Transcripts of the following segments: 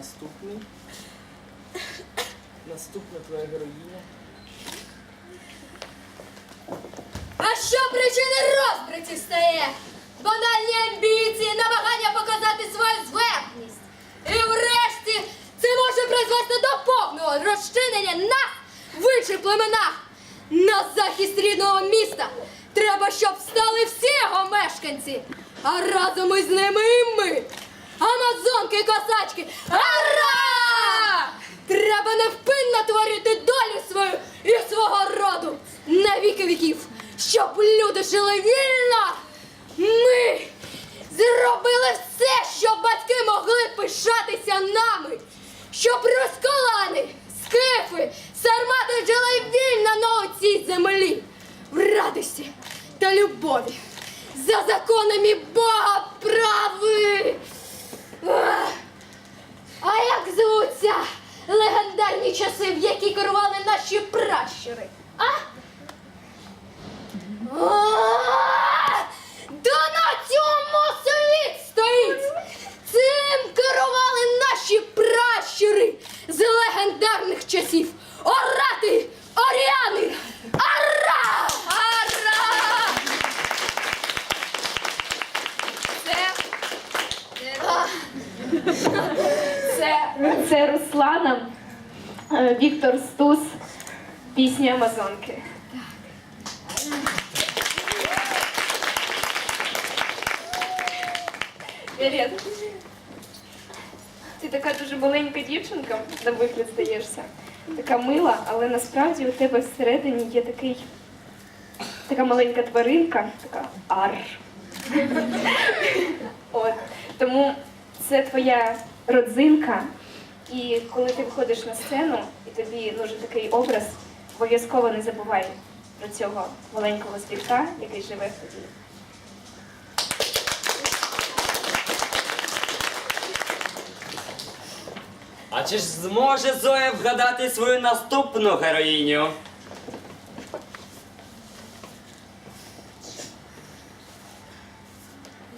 Наступний. Наступна твоя героїня. А що причини розбратів стає? Банальні амбіції, намагання показати свою зверхність. І врешті це може призвести до повного розчинення нас в племенах. На захист рідного міста треба, щоб встали всі його мешканці, а разом із ними і ми. Амазонки і косачки. Ара! Треба невпинно творити долю свою і свого роду на віки віків, щоб люди жили вільно. Ми зробили все, щоб батьки могли пишатися нами, щоб розколани, скифи, сармати жили вільно на оцій землі, в радості та любові, за законами Бога прави. А як звуться легендарні часи, в які керували наші пращури? А? Да на цьому світ стоїть! Цим керували наші пращури з легендарних часів. Орати! Оріани! Ара! Ара! Це, це Руслана, е, Віктор Стус, пісня Амазонки. Привіт. Ти така дуже маленька дівчинка, на вигляд здаєшся. Така мила, але насправді у тебе всередині є такий, така маленька тваринка, така ар. От. Тому це твоя родзинка. І коли ти виходиш на сцену, і тобі нужен такий образ, обов'язково не забувай про цього маленького звірка, який живе в тобі. А чи ж зможе Зоя вгадати свою наступну героїню?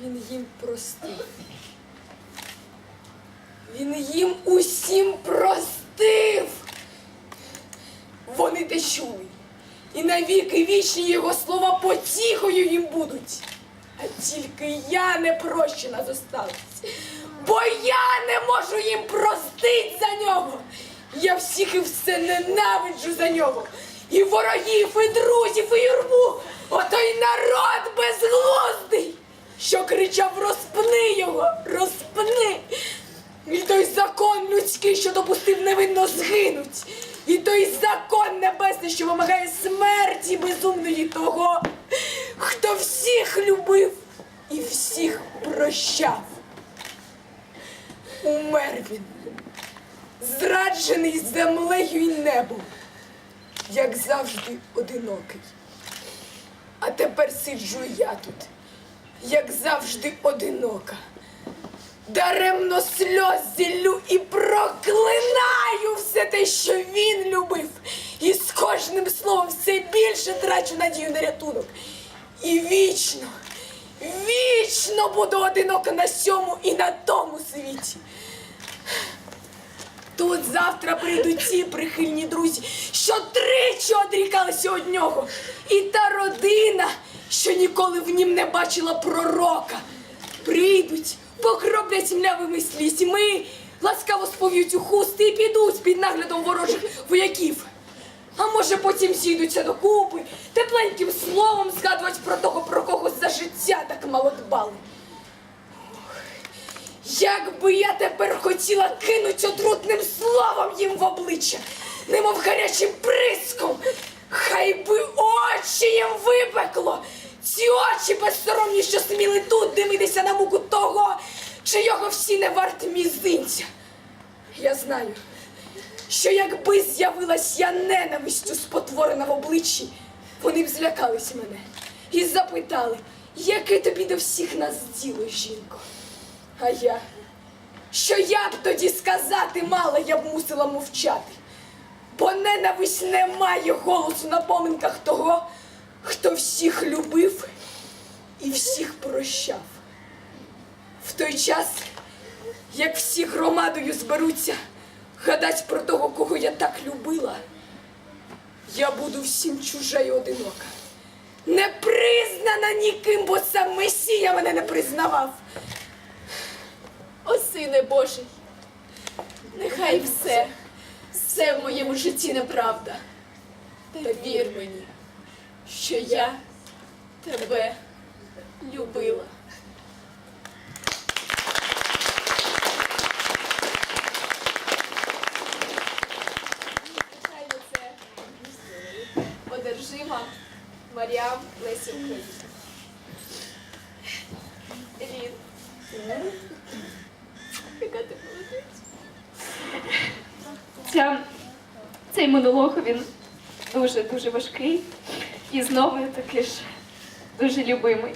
Він їм простив. Він їм усім простив. Вони те чули. І навіки вічні його слова потіхою їм будуть. А тільки я не прощена зосталась. Бо я не можу їм простить за нього. Я всіх і все ненавиджу за нього. І ворогів, і друзів, і юрму. Отой народ безглуздий, що кричав розпни його, розпни. І той закон людський, що допустив невинно згинуть. І той закон небесний, що вимагає смерті безумної того, хто всіх любив і всіх прощав. Умер він, зраджений землею і небом, як завжди одинокий. А тепер сиджу я тут, як завжди одинока. Даремно сльоз зіллю і що він любив. І з кожним словом все більше трачу надію на рятунок. І вічно, вічно буду одинока на сьому і на тому світі. Тут завтра прийдуть ті прихильні друзі, що тричі одрікалися від нього. І та родина, що ніколи в нім не бачила пророка. Прийдуть, покроплять млявими слізьми, ласкаво спов'ють у хусти і підуть під наглядом ворожих вояків. А може потім зійдуться докупи, тепленьким словом згадувати про того, про кого за життя так мало дбали. Як би я тепер хотіла кинуть отрутним словом їм в обличчя, немов гарячим приском, хай би очі їм випекло, ці очі безсоромні, що сміли тут дивитися на муку того, чийого всі не варт мізинця. Я знаю, що якби з'явилась я ненавистю спотворена в обличчі, вони б злякались мене і запитали, яке тобі до всіх нас діло, жінко. А я, що я б тоді сказати мала, я б мусила мовчати. Бо ненависть не має голосу на поминках того, хто всіх любив і всіх прощав. В той час як всі громадою зберуться гадать про того, кого я так любила, я буду всім чужа й одинока. Не признана ніким, бо сам Месія мене не признавав. О, сине Божий, нехай все, все в моєму житті неправда. Та вір мені, що я тебе любила. Звичайно, це одержима Маріам Лесі Україна. Елін. Яка ти. Ця, цей монолог він дуже дуже важкий і знову таки ж дуже любимий.